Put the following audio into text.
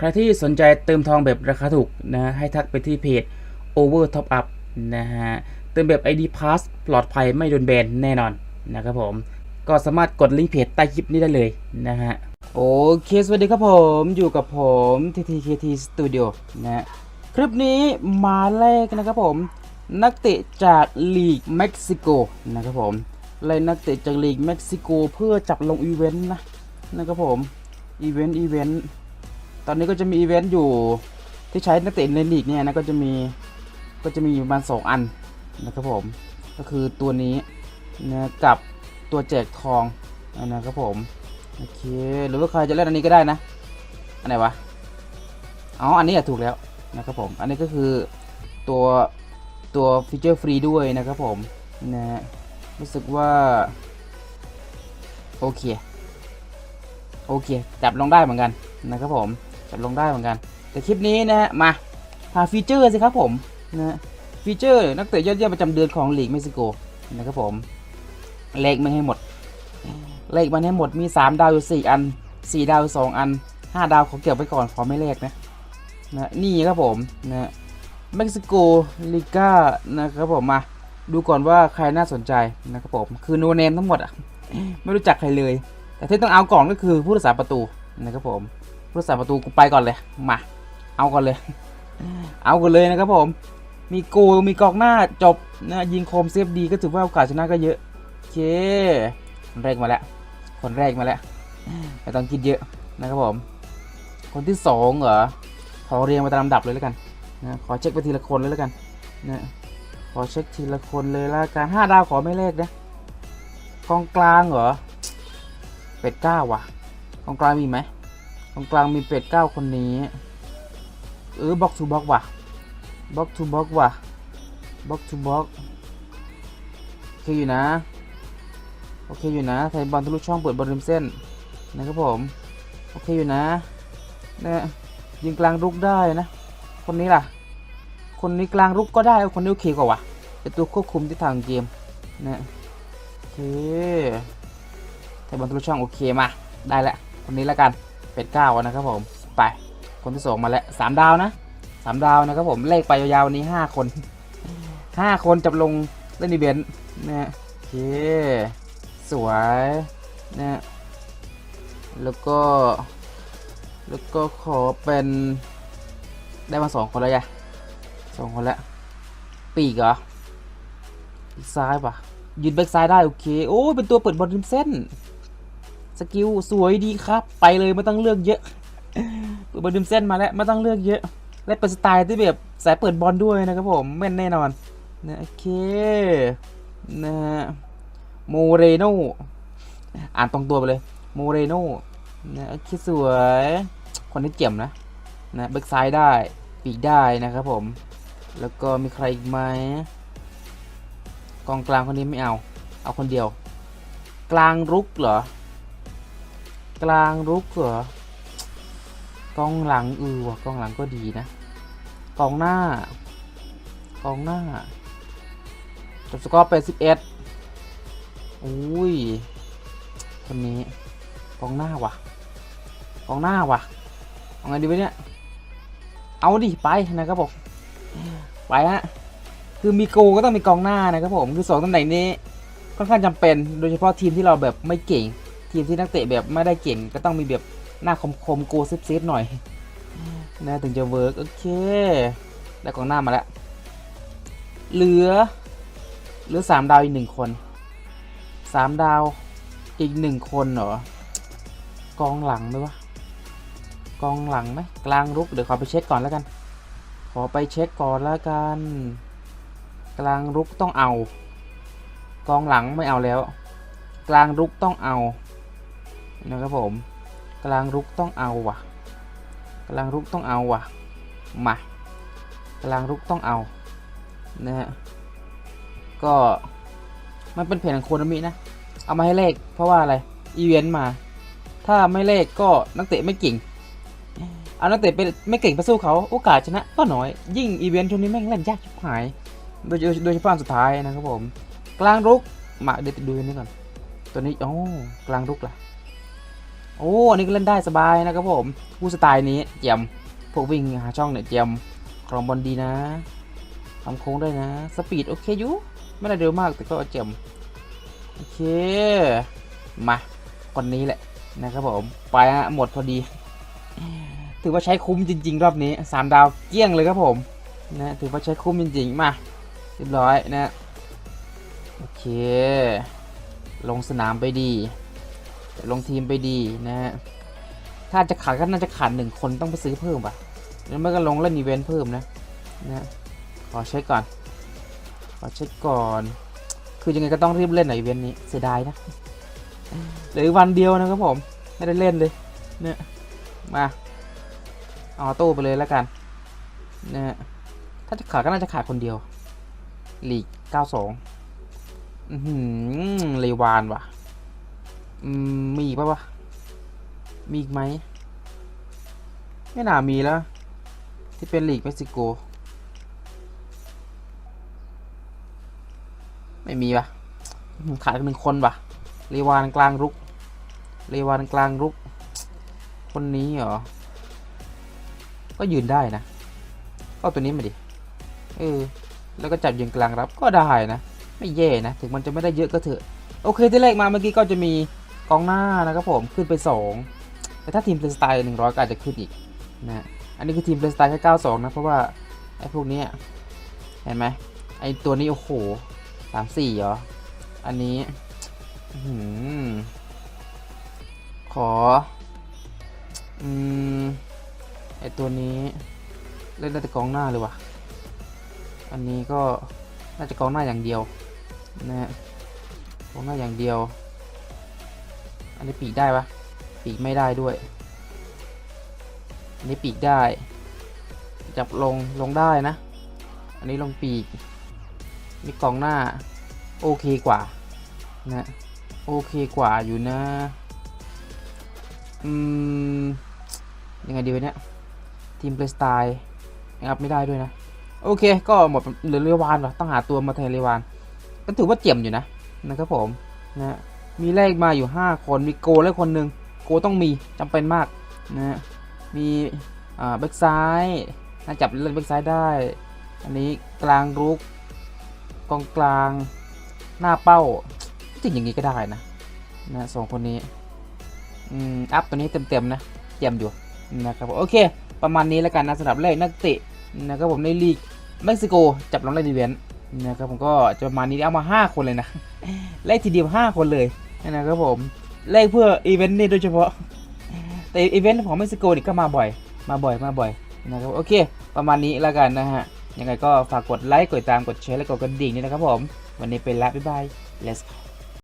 ใครที่สนใจเติมทองแบบราคาถูกนะให้ทักไปที่เพจ Over Top Up นะฮะเติมแบบ ID Pass ปลอดภัยไม่โดนแบนแน่นอนนะครับผม ก็สามารถกดลิงก์เพจใต้คลิปนี้ได้เลยนะฮะโอเค สวัสดีครับผมอยู่กับผม TTKT Studio นะฮะคลิปนี้มาแรกนะครับผม นักเตะจากลีกเม็กซิโกนะครับผมไล่นักเตะจากลีกเม็กซิโกเพื่อจับลงอีเวนต์นะนะครับผมอีเวนต์อีเวนต์ ตอนนี้ก็จะมีอีเวนต์อยู่ที่ใช้นักเตะในลีกเนี่ยนะก็จะมีก็จะมีอยู่ประมาณสองอันนะครับผม ก็คือตัวนี้นะกับตัวแจกทองนะครับผมโอเคหรือว่าใครจะเล่นอันนี้ก็ได้นะอันไหนวะอ๋ออันนี้ถูกแล้วนะครับผม อันนี้ก็คือตัวตัวฟีเจอร์ฟรีด้วยนะครับผมนะฮะรู้สึกว่า โอเค โอเค จับลงได้เหมือนกันนะครับผม จับลงได้เหมือนกัน แต่คลิปนี้นะฮะมาหาฟีเจอร์สิครับผมนะฮะฟีเจอร์นักเตะยอดเยี่ยมประจำเดือนของลีกเม็กซิโกนะครับผมเลขมันให้หมด เลขมันให้หมดมี 3 ดาวอยู่ 4 อัน 4 ดาวอยู่2อัน 5 ดาวขอเก็บไว้ก่อนขอไม่เลขนะนะนี่ครับผมนะเม็กซิโกลิก้านะครับผมมาดูก่อนว่าใครน่าสนใจนะครับผมคือโนเนมทั้งหมดอะไม่รู้จักใครเลย แต่ที่ต้องเอาก่อนก็คือผู้รักษาประตูนะครับผม ผู้รักษาประตูกูไปก่อนเลย มา เอาก่อนเลย เอาก่อนเลยนะครับผม มีโกลมีกองหน้าจบนะยิงโคมเซฟดีก็ถือว่าโอกาสชนะก็เยอะโอเคคนแรกมาแล้ว คนแรกมาแล้วไม่ต้องคิดเยอะนะครับผม คนที่สองเหรอ ขอเรียงมาตามลำดับเลยแล้วกันนะขอเช็คไปทีละคนเลยแล้วกันนะขอเช็คทีละคนเลยละกันห้าดาวขอไม่เลขนะกองกลางเหรอเป็ดเก้าว่ะกองกลางมีไหม กองกลางมีเป็ดเก้าคนนี้ เออบล็อกทูบล็อกว่ะบล็อกทูบล็อกว่ะบล็อกทูบล็อกโอเคอยู่นะ โอเคอยู่นะไทยบอลทะลุช่องเปิดบอลริมเส้นนะครับผม โอเคอยู่นะนะยิงกลางรุกได้นะ คนนี้ล่ะ คนนี้กลางรุกก็ได้ คนนี้โอเคกว่าว่ะเป็นตัวควบคุมทิศทางเกมนะโอเคไทยบอลทะลุช่องโอเคมา ได้แล้วคนนี้แล้วกัน เป็ดเก้านะครับผมไปคนที่สองมาแล้วสามดาวนะสามดาวนะครับผมเลขไปยาวๆวันนี้ห้าคนห้าคนจับลงเล่นอีเวนต์นะฮะโอเคสวยนะฮะแล้วก็แล้วก็ขอเป็นได้มาสองคนแล้วยะสองคนแล้วปีกเหรอปีกซ้ายปะยืนแบ็กซ้ายได้โอเคโอ้เป็นตัวเปิดบอลริมเส้น สกิลสวยดีครับ ไปเลยไม่ต้องเลือกเยอะเปิดบอลริมเส้นมาแล้วไม่ต้องเลือกเยอะ และเป็นสไตล์ที่แบบสายเปิดบอลด้วยนะครับผมแม่นแน่นอนนะโอเคนะฮะโมเรโนอ่านตรงตัวไปเลยโมเรโนนะโอเคสวย คนที่เกี่ยมนะนะแบ็กซ้ายได้ปีกได้นะครับผม แล้วก็มีใครอีกไหมกองกลางคนนี้ไม่เอา เอาคนเดียว กลางรุกเหรอ กลางรุกเหรอกองหลังเออว่ะกองหลังก็ดีนะกองหน้ากองหน้าจบสกอร์เป็นสิบเอ็ดอุ้ยคนนี้กองหน้าว่ะกองหน้าว่ะเอาไงดีวะเนี่ยเอาดิไปนะครับผมไปฮะคือมีโกก็ต้องมีกองหน้านะครับผมคือสองตำแหน่งนี้ค่อนข้างจำเป็นโดยเฉพาะทีมที่เราแบบไม่เก่ง ทีมที่นักเตะแบบไม่ได้เก่งก็ต้องมีแบบหน้าคมคมโกซฟเซฟหน่อยนะถึงจะเวิร์กโอเค ได้กองหน้ามาแล้ว เหลือ เหลือสามดาวอีกหนึ่งคนสามดาวอีกหนึ่งคนเหรอกองหลังไหมวะกองหลังไหมกลางรุกเดี๋ยวขอไปเช็คก่อนแล้วกัน ขอไปเช็คก่อนแล้วกัน กลางรุกต้องเอา กองหลังไม่เอาแล้ว กลางรุกต้องเอา นะครับผมกลางรุกต้องเอาว่ะกลางรุกต้องเอาว่ะมากลางรุกต้องเอานะฮะก็มันเป็นเพจของโคนามินะ เอามาให้เลขเพราะว่าอะไรอีเวนต์มา ถ้าไม่เลขก็นักเตะไม่เก่งเอานักเตะไปไม่เก่งไปสู้เขาโอกาสชนะก็น้อย ยิ่งอีเวนต์ช่วงนี้แม่งเล่นยากชิบหายโดยโดยเฉพาะอันสุดท้ายนะครับผม กลางรุกมาเดี๋ยวดูอันนี้ก่อน ตัวนี้อ๋อกลางรุกล่ะ โอ้อันนี้ก็เล่นได้สบายนะครับผมผู้สไตล์นี้เจียมพวกวิ่งหาช่องเนี่ยเจียมครองบอลดีนะทำโค้งได้นะสปีดโอเคอยู่ไม่ได้เร็วมากแต่ก็เจียมโอเคมาคนนี้แหละนะครับผมไปฮะหมดพอดี ถือว่าใช้คุ้มจริง ๆ รอบนี้สามดาวเกี้ยงเลยครับผมนะถือว่าใช้คุ้มจริงๆมาเรียบร้อยนะโอเค ลงสนามไปดี ลงทีมไปดีนะฮะ ถ้าจะขาดก็น่าจะขาดหนึ่งคนต้องไปซื้อเพิ่มป่ะ แล้วไม่ก็ลงเล่นอีเวนต์เพิ่มนะนะขอเช็คก่อน ขอเช็คก่อน คือยังไงก็ต้องรีบเล่นหน่อยอีเวนต์นี้เสียดายนะเหลือวันเดียวนะครับผม ไม่ได้เล่นเลยเนี่ยมาออโต้ไปเลยแล้วกันนะฮะถ้าจะขาดก็น่าจะขาดคนเดียวลีก92อือหือเลวานว่ะ อืมมีอีกปะวะ มีอีกไหม ไม่น่ามีแล้ว ที่เป็นลีกเม็กซิโก ไม่มีปะขาดหนึ่งคนปะเลวานกลางรุกเลวานกลางรุก คนนี้เหรอ ก็ยืนได้นะ ก็ตัวนี้มาดิ เออ แล้วก็จับยืนกลางรับก็ได้นะ ไม่แย่นะ ถึงมันจะไม่ได้เยอะก็เถอะโอเคที่แรกมาเมื่อกี้ก็จะมี กองหน้านะครับผมขึ้นไป 2 แต่ถ้าทีมเป็นสไตล์100 ก็อาจจะขึ้นอีกนะอันนี้คือทีมเป็นสไตล์แค่ 92 นะ เพราะว่า ไอ้พวกนี้เห็นไหมไอ้ตัวนี้ โอ้โหสามสี่เหรอ อันนี้หือขออืมไอ้ตัวนี้เล่นได้แต่กองหน้าเลยวะอันนี้ก็น่าจะกองหน้าอย่างเดียวนะกองหน้าอย่างเดียว อันนี้ปีกได้ปะปีกไม่ได้ด้วย อันนี้ปีกได้ จับลงลงได้นะ อันนี้ลงปีกนี่กองหน้า โอเคกว่านะโอเคกว่าอยู่นะ อืม ยังไงดีวะเนี่ยทีมเพลสไตล์ยังอัพไม่ได้ด้วยนะ โอเค ก็หมดเหลือเรวานว่ะต้องหาตัวมาแทนเรวาน ก็ถือว่าเจียมอยู่นะนะครับผมนะ มีเลขมาอยู่ 5 คน มีโกและคนหนึ่งโกต้องมีจำเป็นมากนะ มีอ่าแบ็กซ้ายน่าจับเล่นแบ็กซ้ายได้ อันนี้กลางรุก กองกลาง หน้าเป้า จริงอย่างนี้ก็ได้นะนะสองคนนี้ อืม อัพตัวนี้เต็มๆนะเยี่ยมอยู่นะครับโอเค ประมาณนี้แล้วกันนะสำหรับเลขนักเตะนะครับผมในลีกเม็กซิโกจับลงเล่นอีเวนนะครับผมก็จะประมาณนี้เอามา 5 คนเลยนะ เลขทีเดียว 5 คนเลย นะครับผมเลขเพื่ออีเวนต์นี้โดยเฉพาะ แต่อีเวนต์ของเม็กซิโกนี่ก็มาบ่อย มาบ่อยมาบ่อยนะครับโอเค ประมาณนี้แล้วกันนะฮะยังไงก็ฝากกดไลค์กดติดตามกดแชร์และกดกระดิ่งนี่นะครับผม วันนี้ไปละบ๊ายบาย let's go